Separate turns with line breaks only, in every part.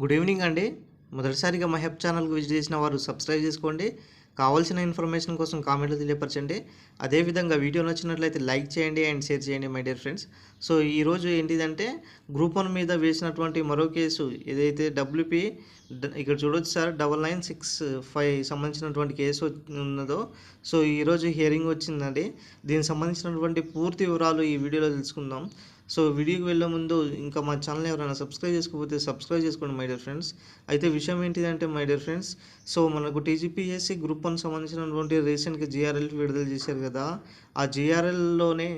Good evening అండి. మొదటిసారిగా మా హెల్ప్ ఛానల్కి విజిట్ చేసిన వారు సబ్స్క్రైబ్ చేసుకోండి. కావాల్సిన ఇన్ఫర్మేషన్ కోసం కామెంట్లో తెలియపరచండి. అదేవిధంగా వీడియో నచ్చినట్లయితే లైక్ చేయండి అండ్ షేర్ చేయండి మై డియర్ ఫ్రెండ్స్. సో ఈరోజు ఏంటిదంటే గ్రూప్ వన్ మీద వేసినటువంటి మరో కేసు. ఏదైతే డబ్ల్యూపీ ఇక్కడ చూడొచ్చు sir double nine six five సంబంధించినటువంటి కేసు ఉన్నదో సో ఈరోజు హియరింగ్ వచ్చిందండి. దీనికి సంబంధించినటువంటి పూర్తి వివరాలు ఈ వీడియోలో తెలుసుకుందాం. సో వీడియోకి వెళ్ళే ముందు ఇంకా మా ఛానల్ ఎవరైనా సబ్స్క్రైబ్ చేసుకోకపోతే సబ్స్క్రైబ్ చేసుకోండి మై డియర్ ఫ్రెండ్స్. అయితే విషయం ఏంటిదంటే మై డియర్ ఫ్రెండ్స్ సో మనకు టీజీపీఎస్సీ గ్రూప్ వన్ సంబంధించినటువంటి రీసెంట్గా జిఆర్ఎల్ విడుదల చేశారు కదా ఆ జిఆర్ఎల్లోనే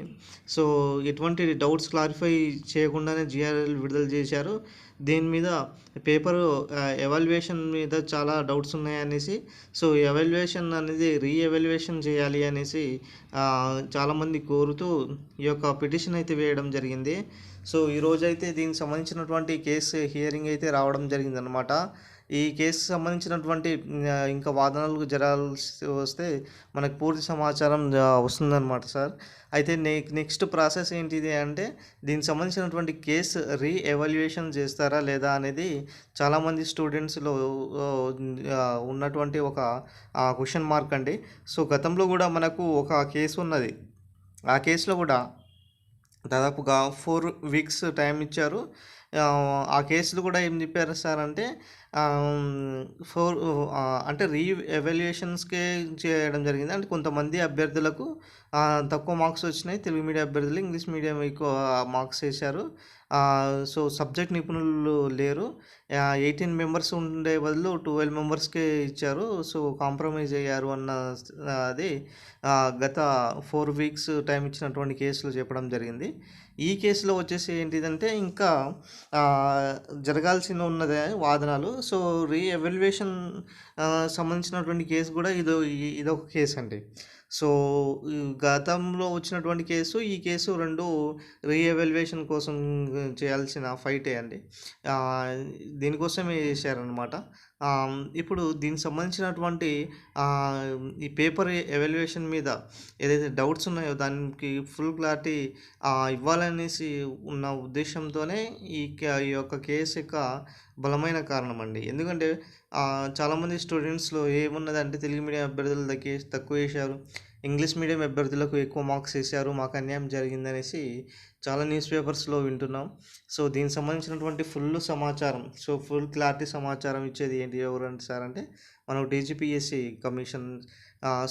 సో ఎటువంటి డౌట్స్ క్లారిఫై చేయకుండానే జిఆర్ఎల్ విడుదల చేశారు. దీని మీద పేపర్ ఎవాల్యుయేషన్ మీద చాలా డౌట్స్ ఉన్నాయనేసి సో ఎవాల్యుయేషన్ అనేది రీఎవాల్యుయేషన్ చేయాలి అనేసి చాలామంది కోరుతూ ఈ యొక్క పిటిషన్ అయితే వేయడం జరిగింది. సో ఈరోజైతే దీనికి సంబంధించినటువంటి కేసు హియరింగ్ అయితే రావడం జరిగిందనమాట ఈ కేసు సంబంధించినటువంటి ఇంకా వాదనలు జరాల్సి వస్తే మనకు పూర్తి సమాచారం వస్తుందన్నమాట సార్. అయితే నే నెక్స్ట్ ప్రాసెస్ ఏంటిది అంటే దీనికి సంబంధించినటువంటి కేసు రీ ఎవాల్యుయేషన్ చేస్తారా లేదా అనేది చాలామంది స్టూడెంట్స్లో ఉన్నటువంటి ఒక క్వశ్చన్ మార్క్ అండి. సో గతంలో కూడా మనకు ఒక కేసు ఉన్నది. ఆ కేసులో కూడా దాదాపుగా ఫోర్ వీక్స్ టైం ఇచ్చారు. ఆ, కేసులు కూడా ఏం చెప్పారు సార్ అంటే ఫోర్ అంటే రీ ఎవాల్యుయేషన్స్కే చేయడం జరిగింది. అంటే కొంతమంది అభ్యర్థులకు తక్కువ మార్క్స్ వచ్చినాయి. తెలుగు మీడియం అభ్యర్థులు ఇంగ్లీష్ మీడియం ఎక్కువ మార్క్స్ వేశారు. సో సబ్జెక్ట్ నిపుణులు లేరు. ఎయిటీన్ మెంబర్స్ ఉండే బదులు ట్వెల్వ్ మెంబర్స్కే ఇచ్చారు. సో కాంప్రమైజ్ అయ్యారు అన్న అది గత ఫోర్ వీక్స్ టైం ఇచ్చినటువంటి కేసులు చెప్పడం జరిగింది. ఈ కేసులో వచ్చేసి ఏంటిదంటే ఇంకా జరగాల్సిన ఉన్నదే వాదనలు. సో రీ ఎవాల్యుయేషన్ సంబంధించినటువంటి కేసు కూడా ఇదో ఇదొక కేసు అండి. సో ఈ గతంలో వచ్చినటువంటి కేసు ఈ కేసు రెండు రీఎవాల్యుయేషన్ కోసం చేయాల్సిన ఫైటే అండి. దీనికోసమే చేశారనమాట ఇప్పుడు దీనికి సంబంధించినటువంటి ఈ పేపర్ ఎవాల్యుయేషన్ మీద ఏదైతే డౌట్స్ ఉన్నాయో దానికి ఫుల్ క్లారిటీ ఇవ్వాలనేసి ఉన్న ఉద్దేశంతోనే ఈ యొక్క కేసు యొక్క బలమైన కారణం అండి ఎందుకంటే చాలామంది స్టూడెంట్స్లో ఏమున్నదంటే తెలుగు మీడియం అభ్యర్థులు తగ్గి తక్కువ వేశారు ఇంగ్లీష్ మీడియం అభ్యర్థులకు ఎక్కువ మార్క్స్ వేశారు. మాకు అన్యాయం జరిగిందనేసి చాలా న్యూస్ పేపర్స్లో వింటున్నాం. సో దీనికి సంబంధించినటువంటి ఫుల్ సమాచారం సో ఫుల్ క్లారిటీ సమాచారం ఇచ్చేది ఏంటి ఎవరంటే సార్ అంటే మనం డీజీపీఎస్సీ కమిషన్.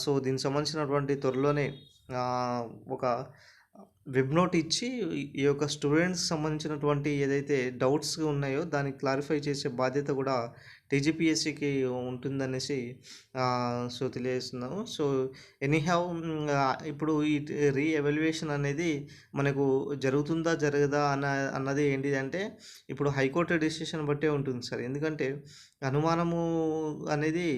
సో దీనికి సంబంధించినటువంటి త్వరలోనే ఒక వెబ్ నోట్ ఇచ్చి ఈ యొక్క స్టూడెంట్స్ సంబంధించినటువంటి ఏదైతే డౌట్స్ ఉన్నాయో దాన్ని క్లారిఫై చేసే బాధ్యత కూడా టీజీపీఎస్సికి ఉంటుందనేసి సో తెలియజేస్తున్నాము. సో ఎనీహౌ ఇప్పుడు ఈ రీ ఎవాల్యుయేషన్ అనేది మనకు జరుగుతుందా జరగదా అన్న అన్నది ఏంటిదంటే ఇప్పుడు హైకోర్టు డెసిషన్ బట్టే ఉంటుంది సార్. ఎందుకంటే అనుమానము అనేది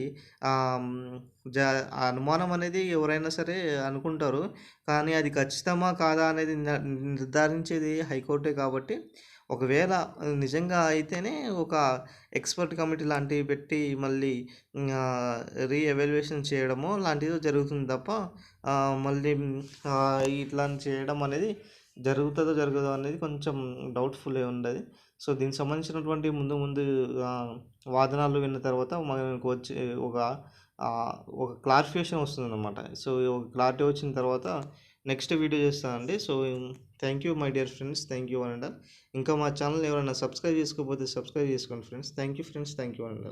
జ ఆ అనుమానం అనేది ఎవరైనా సరే అనుకుంటారు. కానీ అది ఖచ్చితమా కాదా అనేది నిర్ధారించేది హైకోర్టే కాబట్టి ఒకవేళ నిజంగా అయితేనే ఒక ఎక్స్పర్ట్ కమిటీ లాంటివి పెట్టి మళ్ళీ రీఎవాల్యుయేషన్ చేయడమో లాంటిది జరుగుతుంది తప్ప మళ్ళీ ఇట్లా చేయడం అనేది జరుగుతుందో జరగదో అనేది కొంచెం డౌట్ఫుల్ ఉండదు. సో దీనికి సంబంధించినటువంటి ముందు ముందు వాదనలు విన్న తర్వాత మనకు వచ్చే ఒక ఒక క్లారిఫికేషన్ వస్తుంది అనమాట సో ఒక క్లారిటీ వచ్చిన తర్వాత నెక్స్ట్ వీడియో చేస్తానండి. So thank you my dear friends. Thank you and ఇంకా మా ఛానల్ ఎవరైనా సబ్స్క్రైబ్ చేసుకోకపోతే సబ్స్క్రైబ్ చేసుకోండి friends. Thank you friends. Thank you and